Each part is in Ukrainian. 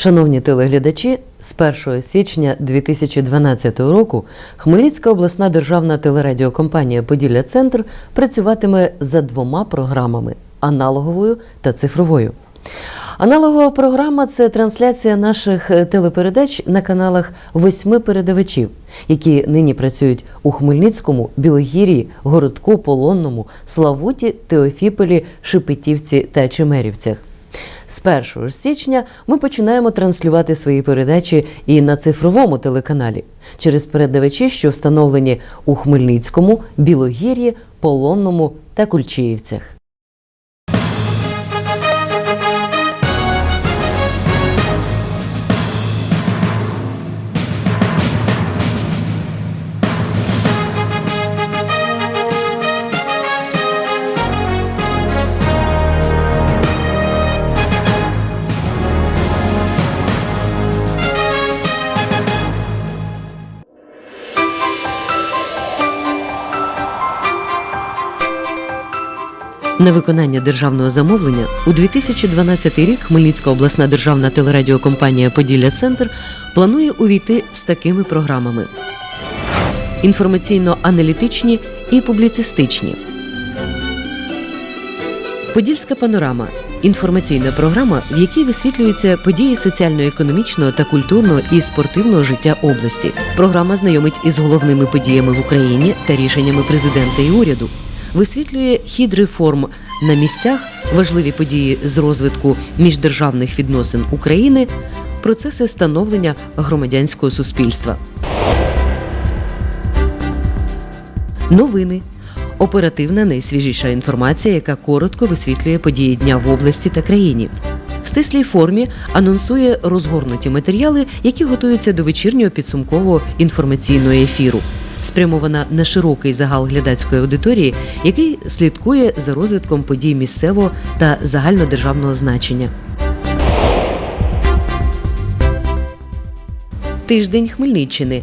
Шановні телеглядачі, з 1 січня 2012 року Хмельницька обласна державна телерадіокомпанія Поділля Центр працюватиме за двома програмами аналоговою та цифровою. Аналогова програма це трансляція наших е, телепередач на каналах восьми передавачів, які нині працюють у Хмельницькому, Білогір'ї, Городку, Полонному, Славуті, Теофіполі, Шепетівці та Чемерівцях. З 1 січня ми починаємо транслювати свої передачі і на цифровому телеканалі через передавачі, що встановлені у Хмельницькому, Білогір'ї, Полонному та Кульчиївцях. На виконання державного замовлення у 2012 рік Хмельницька обласна державна телерадіокомпанія Поділля Центр планує увійти з такими програмами: інформаційно-аналітичні і публіцистичні. Подільська панорама інформаційна програма, в якій висвітлюються події соціально-економічного та культурного і спортивного життя області. Програма знайомить із головними подіями в Україні та рішеннями президента і уряду. Висвітлює хід реформ на місцях, важливі події з розвитку міждержавних відносин України, процеси становлення громадянського суспільства. Новини. Оперативна найсвіжіша інформація, яка коротко висвітлює події дня в області та країні. В стислій формі анонсує розгорнуті матеріали, які готуються до вечірнього підсумкового інформаційного ефіру, спрямована на широкий загал глядацької аудиторії, який слідкує за розвитком подій місцевого та загальнодержавного значення. Тиждень Хмельниччини.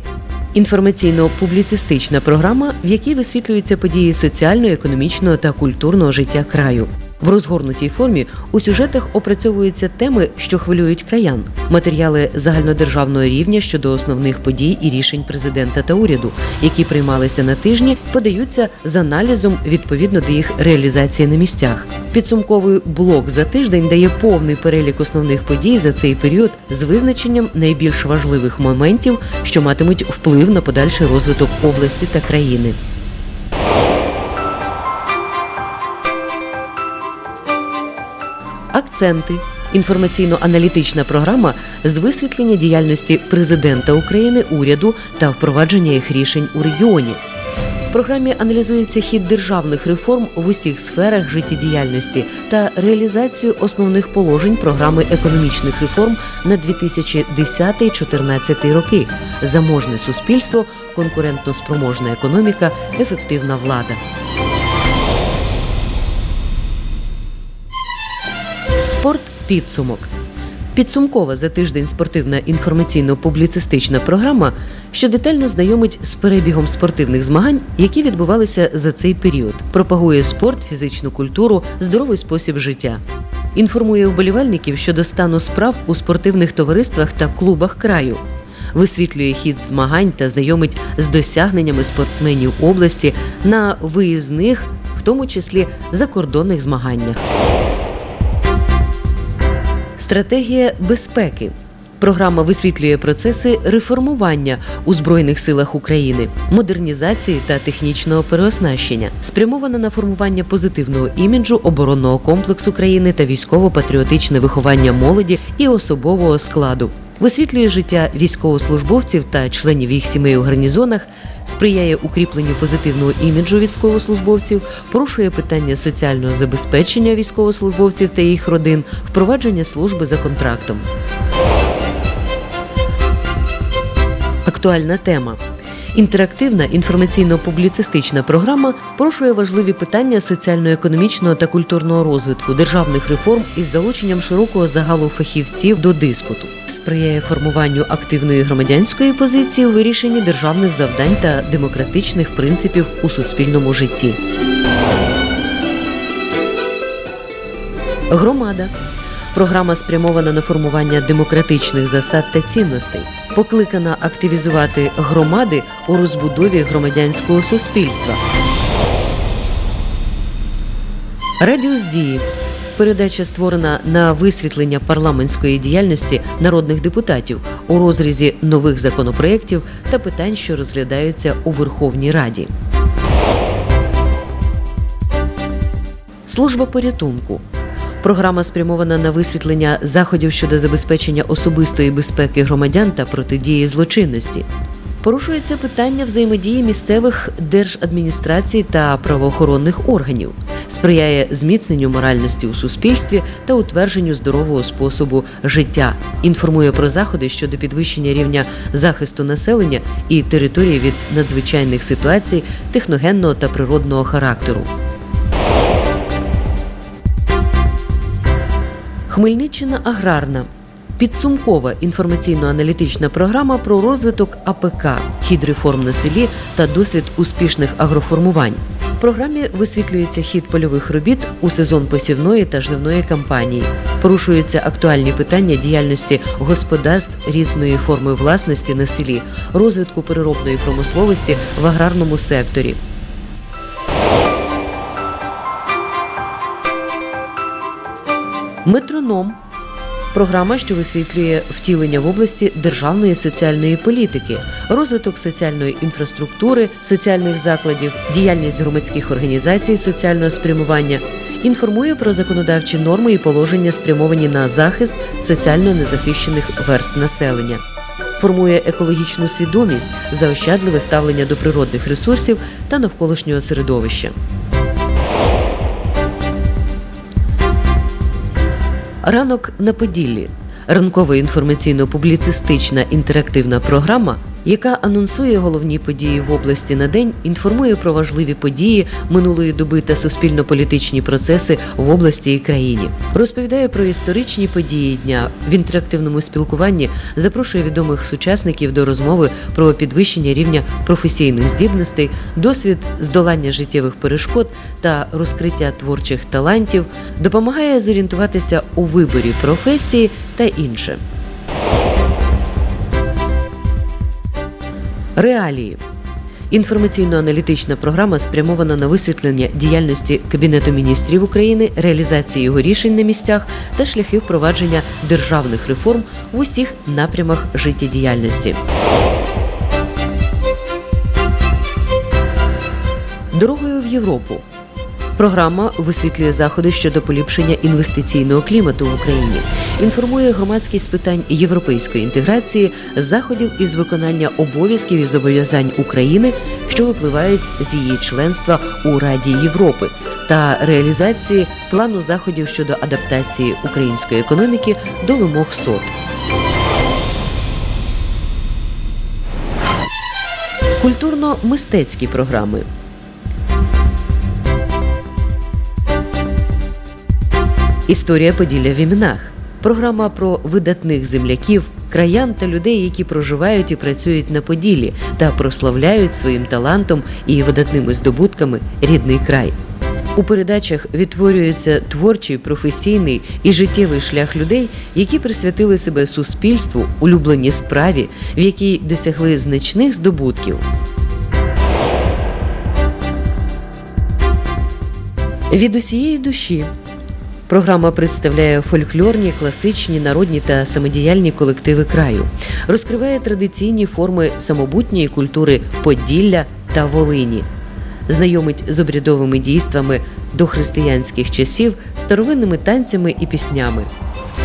Інформаційно-публіцистична програма, в якій висвітлюються події соціального, економічного та культурного життя краю. В розгорнутій формі у сюжетах опрацьовуються теми, що хвилюють краян, матеріали загальнодержавного рівня щодо основних подій і рішень президента та уряду, які приймалися на тижні, подаються з аналізом відповідно до їх реалізації на місцях. Підсумковий блок за тиждень дає повний перелік основних подій за цей період з визначенням найбільш важливих моментів, що матимуть вплив на подальший розвиток області та країни. Акценти. Інформаційно-аналітична програма з висвітлення діяльності президента України, уряду та впровадження їх рішень у регіоні. В програмі аналізується хід державних реформ в усіх сферах життєдіяльності та реалізацію основних положень програми економічних реформ на 2010-2014 роки. Заможне суспільство, конкурентноспроможна економіка, ефективна влада. Спорт підсумок. Підсумкова за тиждень спортивна інформаційно-публіцистична програма, що детально знайомить з перебігом спортивних змагань, які відбувалися за цей період, пропагує спорт, фізичну культуру, здоровий спосіб життя. Інформує вболівальників щодо стану справ у спортивних товариствах та клубах краю. Висвітлює хід змагань та знайомить з досягненнями спортсменів області на виїзних, в тому числі закордонних змаганнях. Стратегія безпеки. Програма висвітлює процеси реформування у Збройних силах України, модернізації та технічного переоснащення, спрямована на формування позитивного іміджу оборонного комплексу країни та військово-патріотичне виховання молоді і особового складу. Висвітлює життя військовослужбовців та членів їх сімей у гарнізонах, сприяє укріпленню позитивного іміджу військовослужбовців, порушує питання соціального забезпечення військовослужбовців та їх родин, впровадження служби за контрактом. Актуальна тема. Інтерактивна інформаційно-публіцистична програма порушує важливі питання соціально-економічного та культурного розвитку державних реформ із залученням широкого загалу фахівців до диспуту, сприяє формуванню активної громадянської позиції у вирішенні державних завдань та демократичних принципів у суспільному житті. Громада Програма спрямована на формування демократичних засад та цінностей, покликана активізувати громади у розбудові громадянського суспільства. Радіус дії. Передача створена на висвітлення парламентської діяльності народних депутатів у розрізі нових законопроєктів та питань, що розглядаються у Верховній Раді. Служба порятунку. Програма спрямована на висвітлення заходів щодо забезпечення особистої безпеки громадян та протидії злочинності. Порушується питання взаємодії місцевих держадміністрацій та правоохоронних органів, сприяє зміцненню моральності у суспільстві та утвердженню здорового способу життя. Інформує про заходи щодо підвищення рівня захисту населення і території від надзвичайних ситуацій техногенного та природного характеру. Хмельниччина аграрна. Підсумкова інформаційно-аналітична програма про розвиток АПК, хід реформ на селі та досвід успішних агроформувань. В програмі висвітлюється хід польових робіт у сезон посівної та жнивної кампанії. Порушуються актуальні питання діяльності господарств різної форми власності на селі, розвитку переробної промисловості в аграрному секторі. Метроном програма, що висвітлює втілення в області державної соціальної політики, розвиток соціальної інфраструктури, соціальних закладів, діяльність громадських організацій соціального спрямування. Інформує про законодавчі норми і положення, спрямовані на захист соціально незахищених верст населення. Формує екологічну свідомість, заощадливе ставлення до природних ресурсів та навколишнього середовища. Ранок на Поділлі. Ранкова інформаційно-публіцистична інтерактивна програма, яка анонсує головні події в області на день, інформує про важливі події минулої доби та суспільно-політичні процеси в області і країні, розповідає про історичні події дня в інтерактивному спілкуванні, запрошує відомих сучасників до розмови про підвищення рівня професійних здібностей, досвід здолання життєвих перешкод та розкриття творчих талантів, допомагає зорієнтуватися у виборі професії та інше. Реалії. Інформаційно-аналітична програма спрямована на висвітлення діяльності Кабінету міністрів України, реалізації його рішень на місцях та шляхи впровадження державних реформ в усіх напрямах життєдіяльності. Дорогою в Європу. Програма висвітлює заходи щодо поліпшення інвестиційного клімату в Україні, інформує громадськість з питань європейської інтеграції, заходів із виконання обов'язків і зобов'язань України, що випливають з її членства у Раді Європи, та реалізації плану заходів щодо адаптації української економіки до вимог СОТ. Культурно-мистецькі програми. Історія Поділля в іменах. Програма про видатних земляків, краян та людей, які проживають і працюють на Поділлі та прославляють своїм талантом і видатними здобутками рідний край. У передачах відтворюється творчий, професійний і життєвий шлях людей, які присвятили себе суспільству, улюбленій справі, в якій досягли значних здобутків. Від усієї душі Програма представляє фольклорні, класичні, народні та самодіяльні колективи краю, розкриває традиційні форми самобутньої культури Поділля та Волині, знайомить з обрядовими дійствами дохристиянських часів, старовинними танцями і піснями.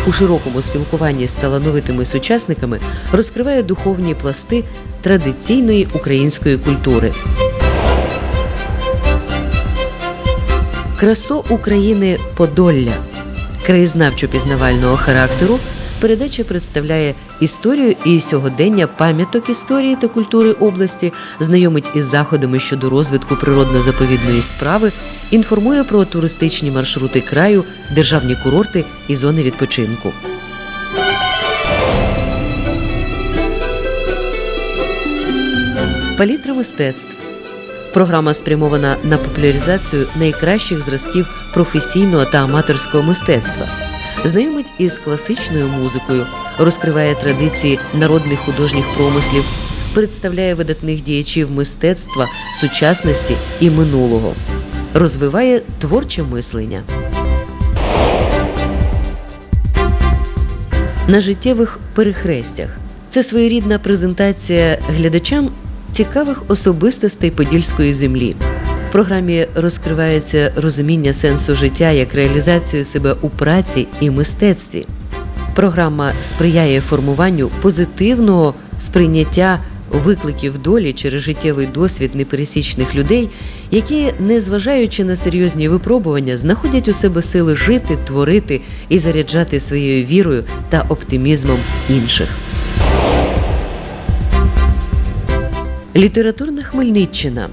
У широкому спілкуванні з талановитими сучасниками розкриває духовні пласти традиційної української культури. Красо України Подолля краєзнавчо-пізнавального характеру. Передача представляє історію і сьогодення пам'яток історії та культури області, знайомить із заходами щодо розвитку природно-заповідної справи, інформує про туристичні маршрути краю, державні курорти і зони відпочинку. Палітра мистецтв Програма спрямована на популяризацію найкращих зразків професійного та аматорського мистецтва. знайомить із класичною музикою, розкриває традиції народних художніх промислів, представляє видатних діячів мистецтва, сучасності і минулого, розвиває творче мислення. на життєвих перехрестях. Це своєрідна презентація глядачам цікавих особистостей подільської землі. В програмі розкривається розуміння сенсу життя як реалізацію себе у праці і мистецтві. Програма сприяє формуванню позитивного сприйняття викликів долі через життєвий досвід непересічних людей, які, незважаючи на серйозні випробування, знаходять у себе сили жити, творити і заряджати своєю вірою та оптимізмом інших. Літературна Хмельниччина.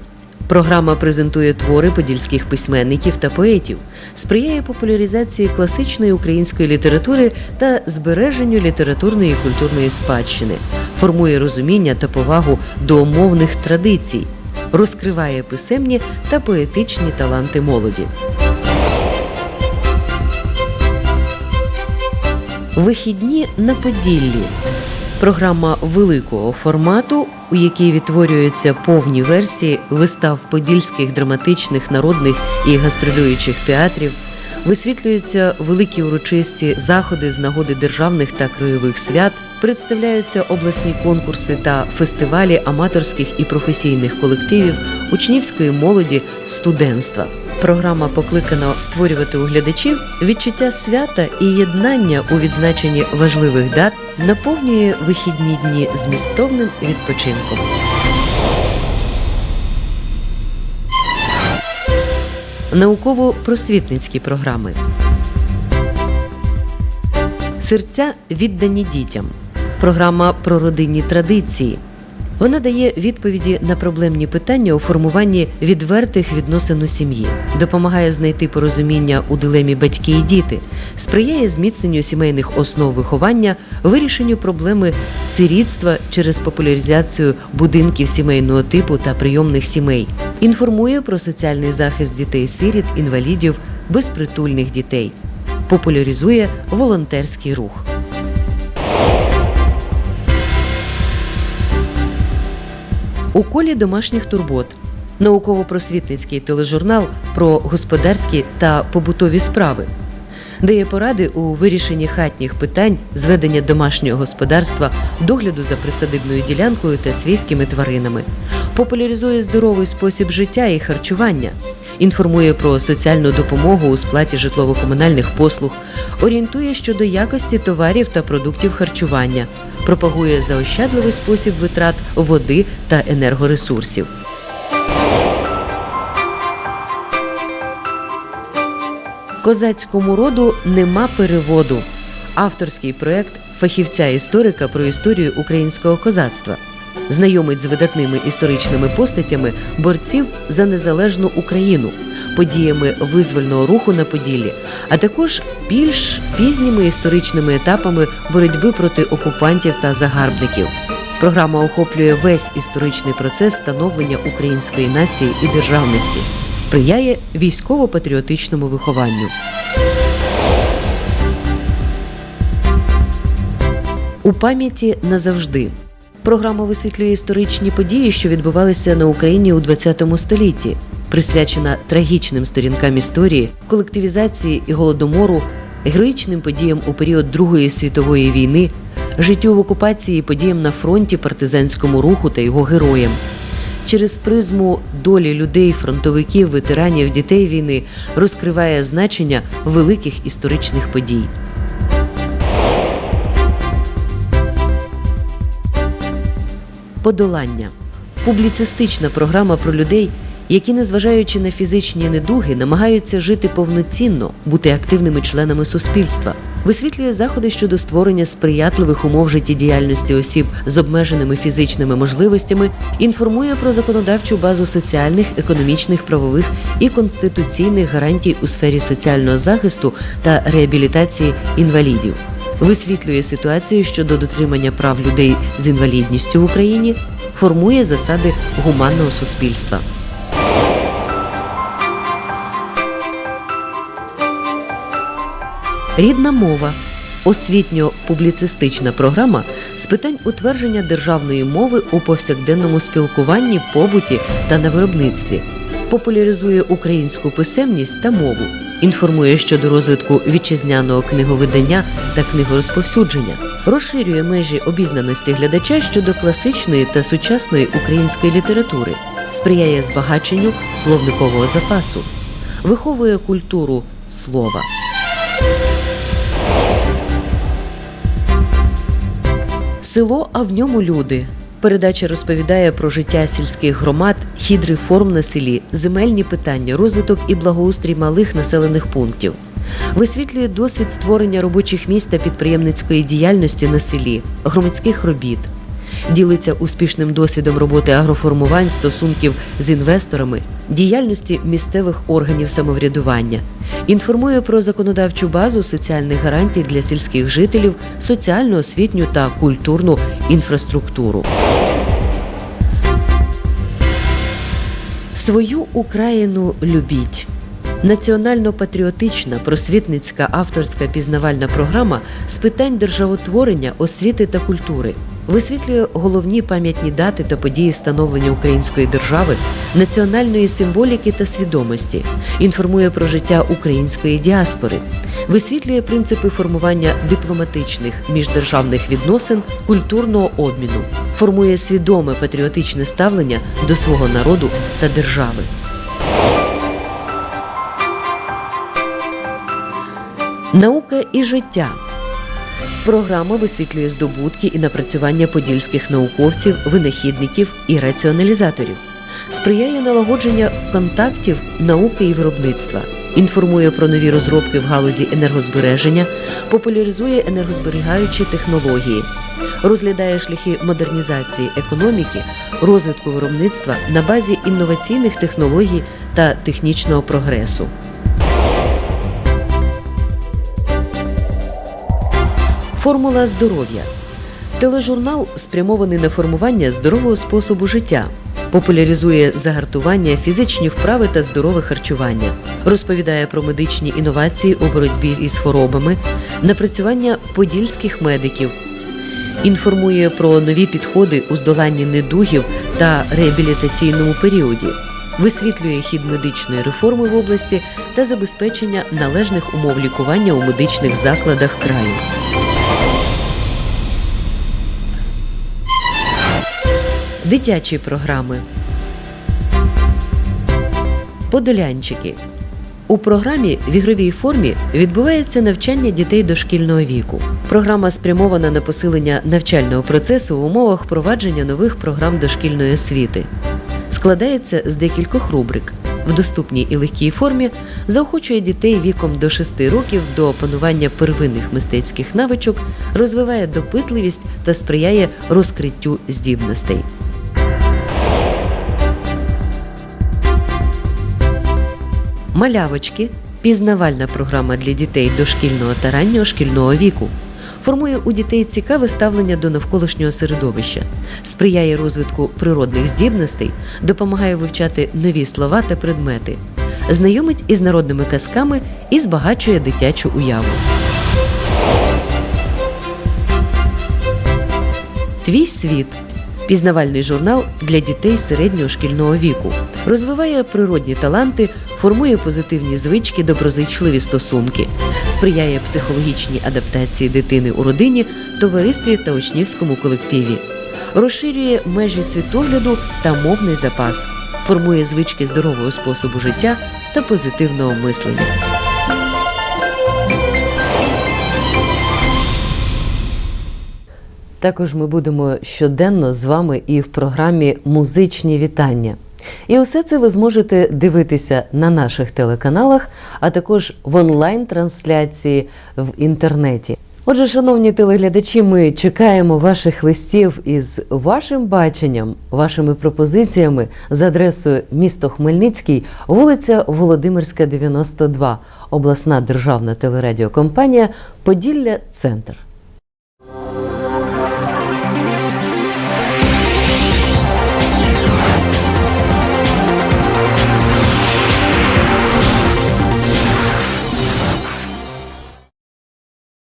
Програма презентує твори подільських письменників та поетів, сприяє популяризації класичної української літератури та збереженню літературної і культурної спадщини, формує розуміння та повагу до мовних традицій, розкриває писемні та поетичні таланти молоді. Вихідні на Поділлі. Програма великого формату, у якій відтворюються повні версії вистав подільських драматичних, народних і гастролюючих театрів, висвітлюються великі урочисті заходи з нагоди державних та краєвих свят, представляються обласні конкурси та фестивалі аматорських і професійних колективів, учнівської молоді, студентства. Програма покликана створювати у глядачів відчуття свята і єднання у відзначенні важливих дат, наповнює вихідні дні змістовним відпочинком. Науково-просвітницькі програми. Серця віддані дітям. Програма про родинні традиції. Вона дає відповіді на проблемні питання у формуванні відвертих відносин у сім'ї, допомагає знайти порозуміння у дилемі батьки і діти, сприяє зміцненню сімейних основ виховання, вирішенню проблеми сирітства через популяризацію будинків сімейного типу та прийомних сімей, інформує про соціальний захист дітей-сиріт, інвалідів, безпритульних дітей, популяризує волонтерський рух. У колі домашніх турбот. Науково-просвітницький тележурнал про господарські та побутові справи, дає поради у вирішенні хатніх питань, зведення домашнього господарства, догляду за присадибною ділянкою та свійськими тваринами, популяризує здоровий спосіб життя і харчування, інформує про соціальну допомогу у сплаті житлово-комунальних послуг, орієнтує щодо якості товарів та продуктів харчування, пропагує заощадливий спосіб витрат води та енергоресурсів. Козацькому роду нема переводу. Авторський проект фахівця-історика про історію українського козацтва. Знайомить з видатними історичними постатями борців за незалежну Україну, подіями визвольного руху на Поділлі, а також більш пізніми історичними етапами боротьби проти окупантів та загарбників. Програма охоплює весь історичний процес становлення української нації і державності, сприяє військово-патріотичному вихованню. У пам'яті назавжди. Програма висвітлює історичні події, що відбувалися на Україні у ХХ столітті, присвячена трагічним сторінкам історії, колективізації і голодомору, героїчним подіям у період Другої світової війни, життю в окупації, подіям на фронті, партизанському руху та його героям. Через призму долі людей, фронтовиків, ветеранів, дітей війни розкриває значення великих історичних подій. Подолання публіцистична програма про людей, які, незважаючи на фізичні недуги, намагаються жити повноцінно, бути активними членами суспільства, висвітлює заходи щодо створення сприятливих умов життєдіяльності осіб з обмеженими фізичними можливостями, інформує про законодавчу базу соціальних, економічних, правових і конституційних гарантій у сфері соціального захисту та реабілітації інвалідів висвітлює ситуацію щодо дотримання прав людей з інвалідністю в Україні, формує засади гуманного суспільства. Рідна мова. Освітньо-публіцистична програма з питань утвердження державної мови у повсякденному спілкуванні, побуті та на виробництві, популяризує українську писемність та мову, інформує щодо розвитку вітчизняного книговидання та книгорозповсюдження, розширює межі обізнаності глядача щодо класичної та сучасної української літератури, сприяє збагаченню словникового запасу, виховує культуру слова. Село, а в ньому люди. Передача розповідає про життя сільських громад, хід реформ на селі, земельні питання, розвиток і благоустрій малих населених пунктів. Висвітлює досвід створення робочих місць та підприємницької діяльності на селі, громадських робіт. Ділиться успішним досвідом роботи агроформувань, стосунків з інвесторами, діяльності місцевих органів самоврядування, інформує про законодавчу базу соціальних гарантій для сільських жителів, соціальну, освітню та культурну інфраструктуру. Свою Україну любіть. Національно-патріотична просвітницька авторська пізнавальна програма з питань державотворення, освіти та культури висвітлює головні пам'ятні дати та події становлення української держави, національної символіки та свідомості, інформує про життя української діаспори, висвітлює принципи формування дипломатичних міждержавних відносин, культурного обміну, формує свідоме патріотичне ставлення до свого народу та держави. Наука і життя. Програма висвітлює здобутки і напрацювання подільських науковців, винахідників і раціоналізаторів, сприяє налагодження контактів науки і виробництва, інформує про нові розробки в галузі енергозбереження, популяризує енергозберігаючі технології, розглядає шляхи модернізації економіки, розвитку виробництва на базі інноваційних технологій та технічного прогресу. Формула здоров'я. Тележурнал спрямований на формування здорового способу життя, популяризує загартування, фізичні вправи та здорове харчування, розповідає про медичні інновації у боротьбі із хворобами, напрацювання подільських медиків, інформує про нові підходи у здоланні недугів та реабілітаційному періоді, висвітлює хід медичної реформи в області та забезпечення належних умов лікування у медичних закладах краю. Дитячі програми. Подолянчики. У програмі в ігровій формі відбувається навчання дітей дошкільного віку. Програма спрямована на посилення навчального процесу в умовах впровадження нових програм дошкільної освіти. Складається з декількох рубрик. В доступній і легкій формі заохочує дітей віком до 6 років до опанування первинних мистецьких навичок, розвиває допитливість та сприяє розкриттю здібностей. Малявочки пізнавальна програма для дітей дошкільного та раннього шкільного віку. Формує у дітей цікаве ставлення до навколишнього середовища, сприяє розвитку природних здібностей, допомагає вивчати нові слова та предмети, знайомить із народними казками і збагачує дитячу уяву. Твій світ пізнавальний журнал для дітей середнього шкільного віку, розвиває природні таланти, формує позитивні звички, доброзичливі стосунки, сприяє психологічній адаптації дитини у родині, товаристві та учнівському колективі, розширює межі світогляду та мовний запас, формує звички здорового способу життя та позитивного мислення. Також ми будемо щоденно з вами і в програмі Музичні вітання. І усе це ви зможете дивитися на наших телеканалах, а також в онлайн-трансляції в інтернеті. Отже, шановні телеглядачі, ми чекаємо ваших листів із вашим баченням, вашими пропозиціями з адресою місто Хмельницький, вулиця Володимирська, 92, обласна державна телерадіокомпанія Поділля Центр.